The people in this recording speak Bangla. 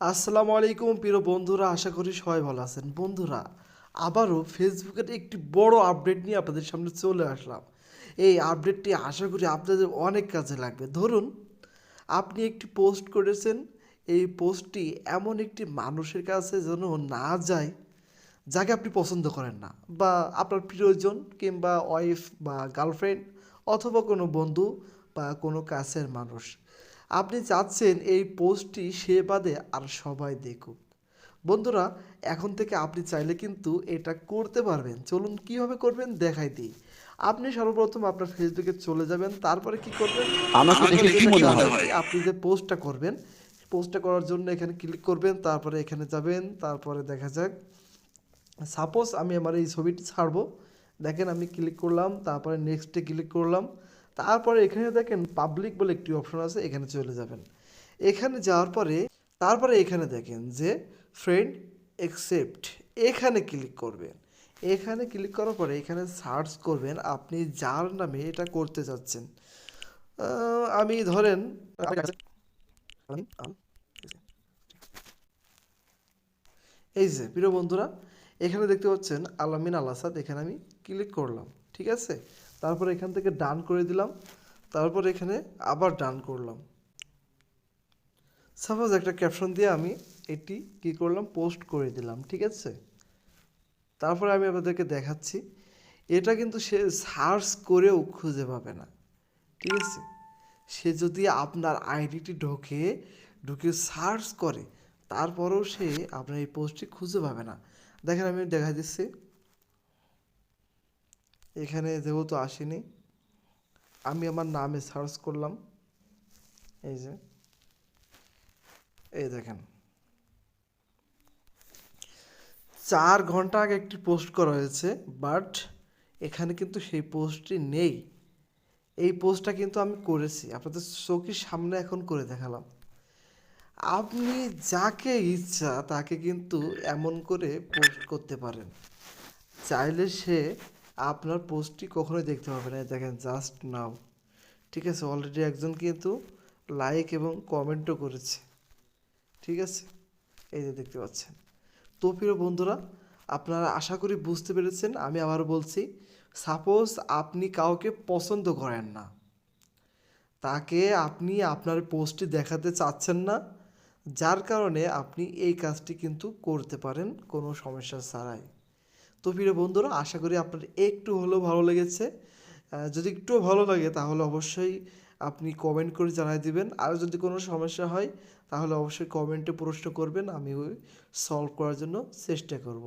আসসালামু আলাইকুম, প্রিয় বন্ধুরা, আশা করি সবাই ভালো আছেন। বন্ধুরা, আবারও ফেসবুকের একটি বড় আপডেট নিয়ে আপনাদের সামনে চলে আসলাম। এই আপডেটটি আশা করি আপনাদের অনেক কাজে লাগবে। ধরুন, আপনি একটি পোস্ট করেছেন, এই পোস্টটি এমন একটি মানুষের কাছে যেন না যায়, যাকে আপনি পছন্দ করেন না, বা আপনার প্রিয়জন কিংবা ওয়াইফ বা গার্লফ্রেন্ড অথবা কোনো বন্ধু বা কোনো কাছের মানুষ। আপনি চাচ্ছেন এই পোস্টটি সে বাদে আর সবাই দেখুক। বন্ধুরা এখন থেকে আপনি চাইলে কিন্তু এটা করতে পারবেন। চলুন কীভাবে করবেন দেখাই দিই। আপনি সর্বপ্রথম আপনার ফেসবুকে চলে যাবেন তারপরে কি করবেন? আমাকে দেখে কি মনে হয়? আপনি যে পোস্টটা করবেন পোস্টটা করার জন্য এখানে ক্লিক করবেন তারপরে এখানে যাবেন তারপরে দেখা যাক। সাপোজ আমি আমার এই ছবিটি ছাড়বো। দেখেন আমি ক্লিক করলাম তারপরে নেক্সটে ক্লিক করলাম। তারপরে এখানে দেখেন পাবলিক বলে একটি অপশন আছে, এখানে চলে যাবেন। এখানে যাওয়ার পরে, তারপরে এখানে দেখেন যে ফ্রেন্ড একসেপ্ট এখানে ক্লিক করবেন। এখানে ক্লিক করার পরে এখানে সার্চ করবেন আপনি যার নামে এটা করতে চাচ্ছেন। আমি ধরেন, এই যে প্রিয় বন্ধুরা, এখানে দেখতে পাচ্ছেন আলামিন আল আসাদ এখানে আমি ক্লিক করলাম, ঠিক আছে? তারপর এখান থেকে ডান করে দিলাম, তারপর এখানে আবার ডান করলাম। সাপোজ একটা ক্যাপশন দিয়ে আমি এটি কি করলাম পোস্ট করে দিলাম, ঠিক আছে? তারপরে আমি আপনাদেরকে দেখাচ্ছি, এটা কিন্তু সে সার্চ করেও খুঁজে পাবে না, ঠিক আছে? সে যদি আপনার আইডিটি ঢোকে, ঢুকে সার্চ করে, তারপরেও সে আপনার এই পোস্টটি খুঁজে পাবে না। দেখেন আমি দেখা দিচ্ছি। এখানে যেহেতু আসেনি, আমি আমার নামে সার্চ করলাম। এই যে, এই দেখেন। চার ঘণ্টা আগে একটি পোস্ট করা হয়েছে বাট এখানে কিন্তু সেই পোস্টটি নেই। এই পোস্টটা কিন্তু আমি করেছি, আপনাদের চোখের সামনে এখন করে দেখালাম। আপনি যাকে ইচ্ছা তাকে কিন্তু এমন করে পোস্ট করতে পারেন। চাইলে সে আপনার পোস্টটি কখনোই দেখতে পাবে না দেখেন জাস্ট নাও ঠিক আছে অলরেডি একজন কিন্তু লাইক এবং কমেন্টও করেছে। ঠিক আছে? এই যে দেখতে পাচ্ছেন। তো প্রিয় বন্ধুরা, আপনারা আশা করি বুঝতে পেরেছেন, আমি আবার বলছি সাপোজ আপনি কাউকে পছন্দ করেন না। তাকে আপনি আপনার পোস্টটি দেখাতে চাচ্ছেন না, যার কারণে আপনি এই কাজটি কিন্তু করতে পারেন, কোনো সমস্যা ছাড়াই। তো প্রিয় বন্ধুরা, আশা করি আপনার একটু হলেও ভালো লেগেছে। যদি একটু ভালো লাগে তাহলে অবশ্যই আপনি কমেন্ট করে জানাই দিবেন। আর যদি কোনো সমস্যা হয় তাহলে অবশ্যই কমেন্টে প্রশ্ন করবেন, আমি সলভ করার জন্য চেষ্টা করব।